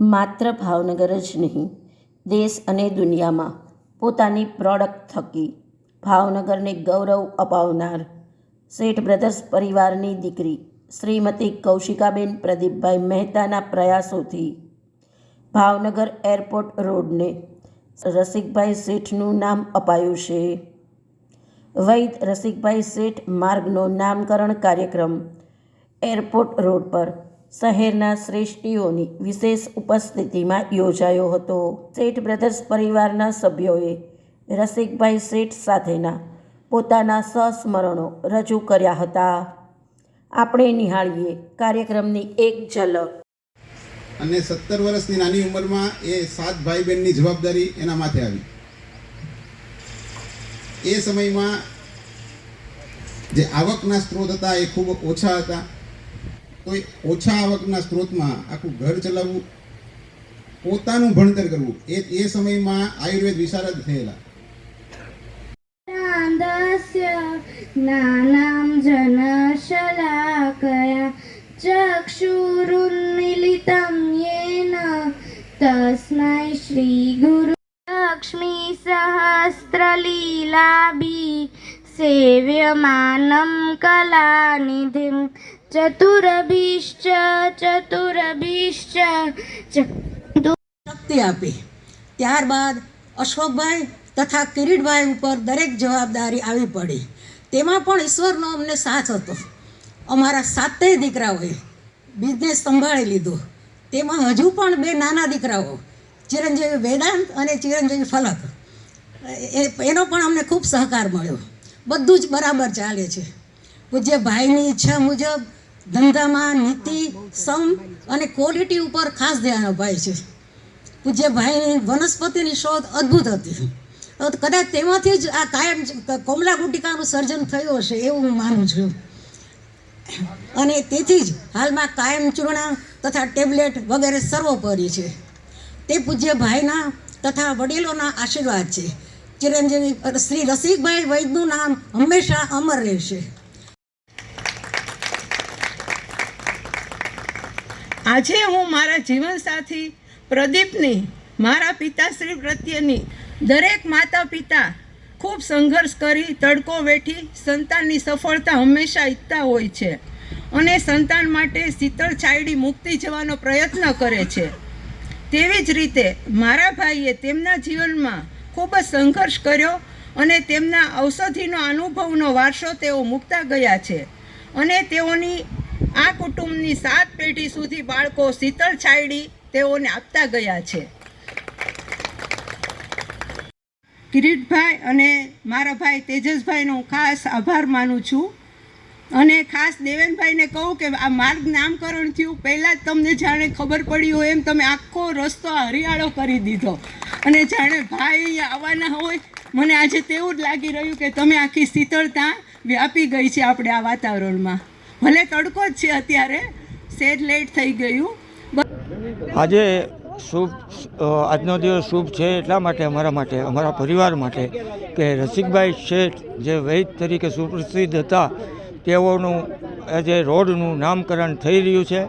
માત્ર ભાવનગર જ નહીં, દેશ અને દુનિયામાં પોતાની પ્રોડક્ટ થકી ભાવનગરને ગૌરવ અપાવનાર શેઠ બ્રધર્સ પરિવારની દીકરી શ્રીમતી કૌશિકાબેન પ્રદીપભાઈ મહેતાના પ્રયાસોથી ભાવનગર એરપોર્ટ રોડને રસિકભાઈ શેઠનું નામ અપાયું છે. વૈદ રસિકભાઈ શેઠ માર્ગનો નામકરણ કાર્યક્રમ એરપોર્ટ રોડ પર શહેરના શ્રેષ્ઠીઓની વિશેષ ઉપસ્થિતિમાં યોજાયો હતો. શેઠ બ્રધર્સ પરિવારના સભ્યોએ રસિકભાઈ શેઠ સાથેના પોતાના સસ્મરણો રજૂ કર્યા હતા. આપણે નિહાળીએ કાર્યક્રમની એક ઝલક. અને સત્તર વર્ષની નાની ઉંમરમાં એ સાત ભાઈ બહેનની જવાબદારી એના માથે આવી. એ સમયમાં જે આવકના સ્ત્રોત હતા એ ખૂબ ઓછા હતા. કોઈ ઓછા આવકના સ્ત્રોતમાં આખું ઘર ચલાવવું, પોતાનું ભણતર કરવું, એ એ સમયમાં આયુર્વેદ વિશારદ થયેલા. નાનામ જનશલાકયા, ચક્ષુરુન્મિલિતમ યેન, તસ્મૈ શ્રી ગુરુ લક્ષ્મી સહસ્ત્રલીલાભી સેવ્યમાનમ કલાનિધિમ ચતુરભિશ્ચ ચતુરભિશ્ચ શક્તિ આપી. ત્યારબાદ અશોકભાઈ તથા કિરીટભાઈ ઉપર દરેક જવાબદારી આવી પડી. તેમાં પણ ઈશ્વરનો અમને સાથ હતો. અમારા સાતેય દીકરાઓએ બિઝનેસ સંભાળી લીધો. તેમાં હજુ પણ બે નાના દીકરાઓ, ચિરંજીવી વેદાંત અને ચિરંજીવી ફલક. એ એનો પણ અમને ખૂબ સહકાર મળ્યો. બધું જ બરાબર ચાલે છે. પૂજ્ય ભાઈની ઈચ્છા મુજબ ધંધામાં નીતિ સમ અને ક્વોલિટી ઉપર ખાસ ધ્યાન અપાય છે. પૂજ્ય ભાઈની વનસ્પતિની શોધ અદ્ભુત હતી. કદાચ તેમાંથી જ આ કાયમ કોમલા ગુટિકાનું સર્જન થયું હશે એવું હું માનું છું. અને તેથી જ હાલમાં કાયમ ચૂર્ણ તથા ટેબ્લેટ વગેરે સર્વોપરી છે. તે પૂજ્ય ભાઈના તથા વડીલોના આશીર્વાદ છે. ચિરંજીવી શ્રી રસિકભાઈ વૈદનું નામ હંમેશા અમર રહેશે. આજે હું મારા જીવનસાથી પ્રદીપની, મારા પિતાશ્રી પ્રત્યેની, દરેક માતા પિતા ખૂબ સંઘર્ષ કરી તડકો વેઠી સંતાનની સફળતા હંમેશા ઈચ્છતા હોય છે અને સંતાન માટે શીતળ છાયડી મુક્તિ જવાનો પ્રયત્ન કરે છે. તેવી જ રીતે મારા ભાઈએ તેમના જીવનમાં ખૂબ જ સંઘર્ષ કર્યો અને તેમના ઔષધિનો અનુભવનો વારસો તેઓ મૂકતા ગયા છે અને તેઓની આ કુટુંબની સાત પેઢી સુધી બાળકો શીતળ છાયડી તેઓને આપતા ગયા છે. કિરીટભાઈ અને મારા ભાઈ તેજસભાઈનો હું ખાસ આભાર માનું છું. અને ખાસ દેવેનભાઈને કહું કે આ માર્ગ નામકરણ થયું, પહેલાં જ તમને જાણે ખબર પડી હોય એમ તમે આખો રસ્તો હરિયાળો કરી દીધો. અને જાણે ભાઈ આવવાના હોય, મને આજે તેવું જ લાગી રહ્યું કે તમે આખી શીતળતા વ્યાપી ગઈ છે આપણે આ વાતાવરણમાં. ભલે તડકો જ છે અત્યારે. સેજ લેટ થઈ ગયું. આજે શુભ આજનો દિવસ શુભ છે એટલા માટે, અમારા માટે, અમારા પરિવાર માટે કે રસિકભાઈ શેઠ જે વૈદ તરીકે સુપ્રસિદ્ધ હતા, તેઓનું આજે રોડનું નામકરણ થઈ રહ્યું છે.